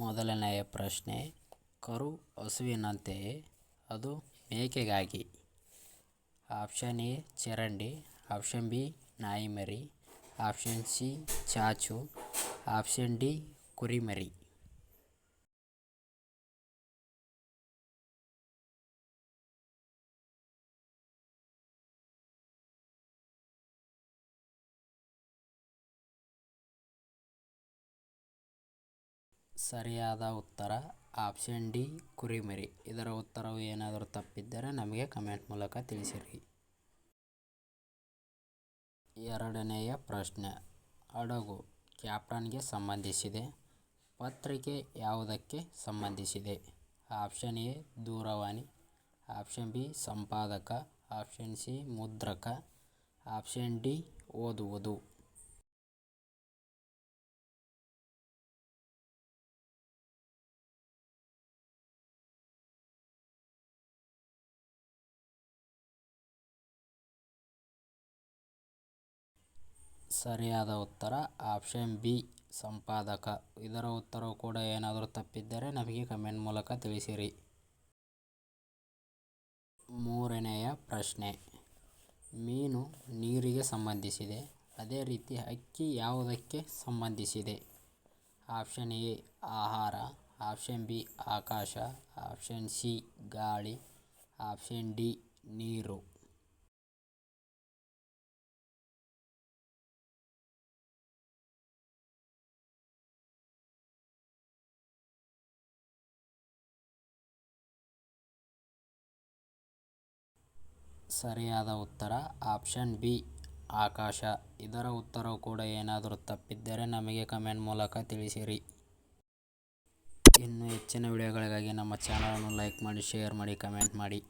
ಮೊದಲನೆಯ ಪ್ರಶ್ನೆ, ಕರು ಹಸುವಿನಂತೆಯೇ ಅದು ಮೇಕೆಗಾಗಿ. ಆಪ್ಷನ್ ಎ, ಚರಂಡಿ. ಆಪ್ಷನ್ ಬಿ, ನಾಯಿಮರಿ. ಆಪ್ಷನ್ ಸಿ, ಚಾಚು. ಆಪ್ಷನ್ ಡಿ, ಕುರಿಮರಿ. ಸರಿಯಾದ ಉತ್ತರ ಆಪ್ಷನ್ ಡಿ, ಕುರಿಮರಿ. ಇದರ ಉತ್ತರವು ಏನಾದರೂ ತಪ್ಪಿದ್ದರೆ ನಮಗೆ ಕಮೆಂಟ್ ಮೂಲಕ ತಿಳಿಸಿರಿ. ಎರಡನೆಯ ಪ್ರಶ್ನೆ. ಹಡಗು ಕ್ಯಾಪ್ಟನ್ಗೆ ಸಂಬಂಧಿಸಿದೆ. ಪತ್ರಿಕೆ ಯಾವುದಕ್ಕೆ ಸಂಬಂಧಿಸಿದೆ? ಆಪ್ಷನ್ ಎ, ದೂರವಾಣಿ. ಆಪ್ಷನ್ ಬಿ, ಸಂಪಾದಕ. ಆಪ್ಷನ್ ಸಿ, ಮುದ್ರಕ. ಆಪ್ಷನ್ ಡಿ, ಓದುವುದು. ಸರಿಯಾದ ಉತ್ತರ. ಆಪ್ಷನ್ ಬಿ, ಸಂಪಾದಕ. ಇದರ ಉತ್ತರವು ಕೂಡ ಏನಾದರೂ ತಪ್ಪಿದ್ದರೆ ನಮಗೆ ಕಮೆಂಟ್ ಮೂಲಕ ತಿಳಿಸಿರಿ. ಮೂರನೆಯ ಪ್ರಶ್ನೆ. ಮೀನು ನೀರಿಗೆ ಸಂಬಂಧಿಸಿದೆ. ಅದೇ ರೀತಿ ಅಕ್ಕಿ ಯಾವುದಕ್ಕೆ ಸಂಬಂಧಿಸಿದೆ? ಆಪ್ಷನ್ ಎ, ಆಹಾರ. ಆಪ್ಷನ್ ಬಿ, ಆಕಾಶ. ಆಪ್ಷನ್ ಸಿ, ಗಾಳಿ. ಆಪ್ಷನ್ ಡಿ, ನೀರು. ಸರಿಯಾದ ಉತ್ತರ. ಆಪ್ಷನ್ ಬಿ, ಆಕಾಶ. ಇದರ ಉತ್ತರವು ಕೂಡ ಏನಾದರೂ ತಪ್ಪಿದ್ದರೆ ನಮಗೆ ಕಮೆಂಟ್ ಮೂಲಕ ತಿಳಿಸಿರಿ. ಇನ್ನು ಹೆಚ್ಚಿನ ವಿಡಿಯೋಗಳಿಗಾಗಿ ನಮ್ಮ ಚಾನಲನ್ನು ಲೈಕ್ ಮಾಡಿ, ಶೇರ್ ಮಾಡಿ, ಕಮೆಂಟ್ ಮಾಡಿ.